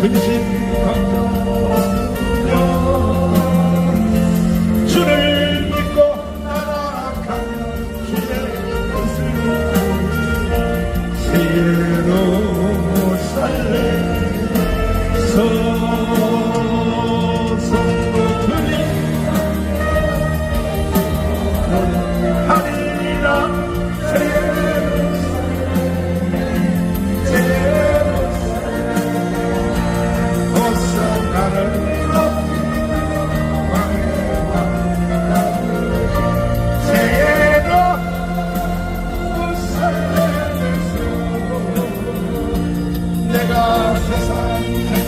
Could der Gott ist